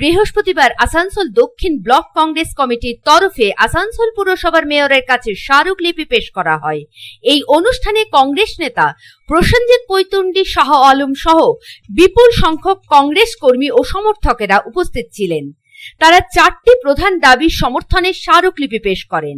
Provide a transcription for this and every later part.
বৃহস্পতিবার আসানসোল দক্ষিণ ব্লক কংগ্রেস কমিটির তরফে আসানসোল পুরসভার মেয়রের কাছে স্মারকলিপি পেশ করা হয়। এই অনুষ্ঠানে কংগ্রেস নেতা প্রসেনজিৎ পৈতুন্ডি শাহ আলম সহ বিপুল সংখ্যক কংগ্রেস কর্মী ও সমর্থকেরা উপস্থিত ছিলেন। তারা চারটি প্রধান দাবির সমর্থনে স্মারকলিপি পেশ করেন।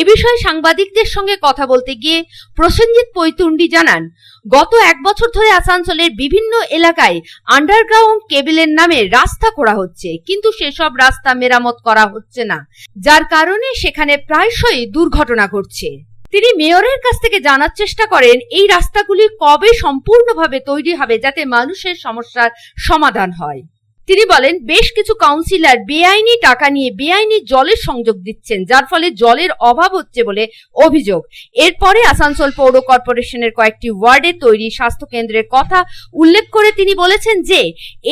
এ বিষয়ে সাংবাদিকদের সঙ্গে কথা বলতে গিয়ে প্রসেনজিৎ পৈতুন্ডি জানান, গত এক বছর ধরে আসানসোলের বিভিন্ন এলাকায় আন্ডারগ্রাউন্ড কেবিলের নামে রাস্তা করা হচ্ছে, কিন্তু সেসব রাস্তা মেরামত করা হচ্ছে না, যার কারণে সেখানে প্রায়শই দুর্ঘটনা ঘটছে। তিনি মেয়রের কাছ থেকে জানার চেষ্টা করেন, এই রাস্তাগুলি কবে সম্পূর্ণভাবে তৈরি হবে যাতে মানুষের সমস্যার সমাধান হয়। তিনি বলেন, বেশ কিছু কাউন্সিলর বেআইনি টাকা নিয়ে বেআইনি জলের সংযোগ দিচ্ছেন, যার ফলে জলের অভাব হচ্ছে বলে অভিযোগ। এরপরে আসানসোল পৌর কর্পোরেশনের কয়েকটি ওয়ার্ডে তৈরি স্বাস্থ্য কেন্দ্রের কথা উল্লেখ করে তিনি বলেছেন যে,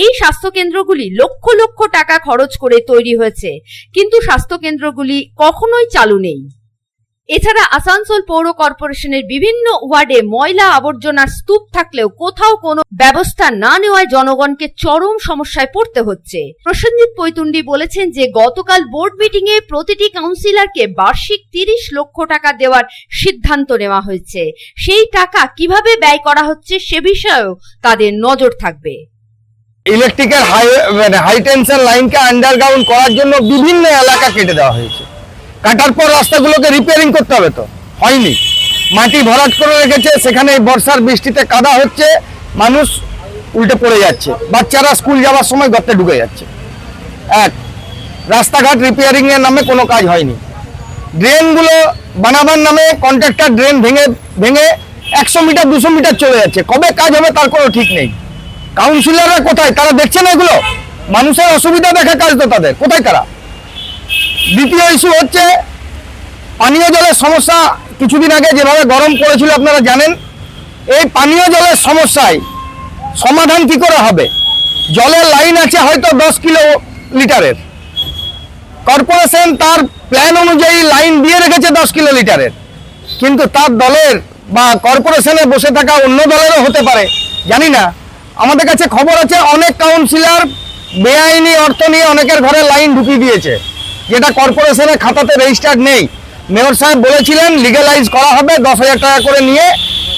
এই স্বাস্থ্য কেন্দ্রগুলি লক্ষ লক্ষ টাকা খরচ করে তৈরি হয়েছে, কিন্তু স্বাস্থ্য কেন্দ্রগুলি কখনোই চালু নেই। এছাড়া আসানসোল পৌর কর্পোরেশনের বিভিন্ন ওয়ার্ডে ময়লা আবর্জনার স্তূপ থাকলেও কোথাও কোনো ব্যবস্থা না নেওয়ায় জনগণকে চরম সমস্যায় পড়তে হচ্ছে। প্রসেনজিৎ পৈতুন্ডি বলেছেন যে, গতকাল বোর্ড মিটিং এ প্রতিটি কাউন্সিলরকে বার্ষিক তিরিশ লক্ষ টাকা দেওয়ার সিদ্ধান্ত নেওয়া হয়েছে। সেই টাকা কীভাবে ব্যয় করা হচ্ছে সে বিষয়েও তাদের নজর থাকবে। ইলেকট্রিক্যাল হাই মানে হাই টেনশন লাইনকে আন্ডারগ্রাউন্ড করার জন্য বিভিন্ন এলাকা কেটে দেওয়া হয়েছে। কাটার পর রাস্তাগুলোকে রিপেয়ারিং করতে হবে তো। হয়নি। মাটি ভরাট করে রেখেছে, সেখানে বর্ষার বৃষ্টিতে কাদা হচ্ছে, মানুষ উল্টে পড়ে যাচ্ছে। বাচ্চারা স্কুল যাওয়ার সময় গর্তে ঢুকে যাচ্ছে। এক, রাস্তাঘাট রিপেয়ারিং এর নামে কোনো কাজ হয়নি। ড্রেনগুলো বানাবার নামে কন্ট্রাক্টর ড্রেন ভেঙে ভেঙে একশো মিটার, দুশো মিটার চলে যাচ্ছে। কবে কাজ হবে তার কোনো ঠিক নেই। কাউন্সিলররা কোথায়? তারা দেখছে না এগুলো? মানুষের অসুবিধা দেখা কাজ তো তাদের। কোথায় তারা? দ্বিতীয় ইস্যু হচ্ছে, পানীয় জলের সমস্যা কিছুদিন আগে যেভাবে গরম পড়েছিল আপনারা জানেন, এই পানীয় জলের সমস্যায় সমাধান কি করে হবে? জলের লাইন আছে হয়তো দশ কিলো লিটারের। কর্পোরেশন তার প্ল্যান অনুযায়ী লাইন দিয়ে রেখেছে দশ কিলো লিটারের। কিন্তু তার দলের বা কর্পোরেশনে বসে থাকা অন্য দলেরও হতে পারে, জানি না। আমাদের কাছে খবর আছে, অনেক কাউন্সিলর বেআইনি অর্থ নিয়ে অনেকের ঘরে লাইন ঢুকিয়ে দিয়েছে। যেটা কর্পোরেশনের খাতাতে রেজিস্টার্ড নেই। মেয়র সাহেব বলেছিলেন লিগালাইজ করা হবে, দশ হাজার টাকা করে নিয়ে,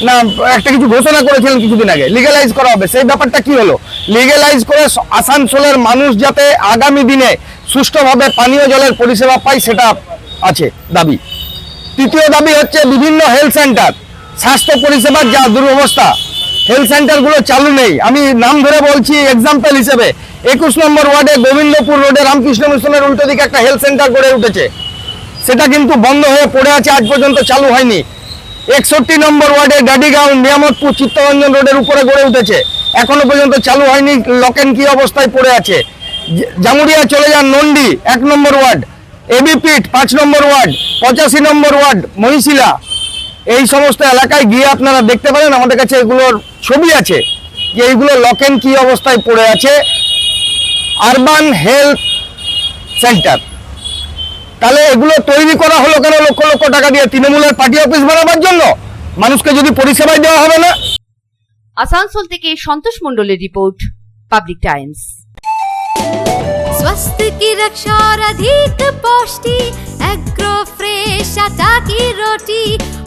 না, একটা কিছু ঘোষণা করেছিলেন কিছুদিন আগে লিগালাইজ করা হবে। সেই ব্যাপারটা কি হলো? লিগালাইজ করে আসানসোলের মানুষ যাতে আগামী দিনে সুষ্ঠুভাবে পানীয় জলের পরিষেবা পায়, সেটা আছে দাবি। তৃতীয় দাবি হচ্ছে বিভিন্ন হেলথ সেন্টার স্বাস্থ্য পরিষেবার যা দুরবস্থা হেলথ সেন্টারগুলো চালু নেই। আমি নাম ধরে বলছি এক্সাম্পল হিসেবে একুশ নম্বর ওয়ার্ডে গোবিন্দপুর রোডে রামকৃষ্ণ মিশনের উল্টো দিকে একটা হেলথ সেন্টার গড়ে উঠেছে। সেটা কিন্তু বন্ধ হয়ে পড়ে আছে, আজ পর্যন্ত চালু হয়নি। একষট্টি নম্বর ওয়ার্ডে গাড়িগাঁও নিয়ামতপুর, চিত্তরঞ্জন রোডের উপরে গড়ে উঠেছে। এখনও পর্যন্ত চালু হয়নি লকেন কি অবস্থায় পড়ে আছে। জামুরিয়া চলে যান নন্ডি এক নম্বর ওয়ার্ড। এবিপিট পাঁচ নম্বর ওয়ার্ড। পঁচাশি নম্বর ওয়ার্ড, মহিশিলা। এই সমস্ত এলাকায় গিয়ে আপনারা দেখতে পারেন, আমাদের কাছে এগুলোর ছবি আছে, যে এইগুলো লকেন কি অবস্থায় পড়ে আছে। আরবান হেলথ সেন্টার তাহলে এগুলো তৈরি করা হলো কেন? লক্ষ লক্ষ টাকা দিয়ে তৃণমূলের পার্টি অফিস বানাবার জন্য? মানুষকে যদি পরিষেবাই দেওয়া হবে না? আসানসোল থেকে সন্তোষ মন্ডলের রিপোর্ট পাবলিক টাইমস স্বাস্থ্য কি রক্ষার অধিক পুষ্টি? এগ্রো ফ্রেশ আটা কি রুটি?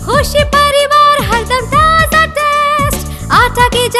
খুশি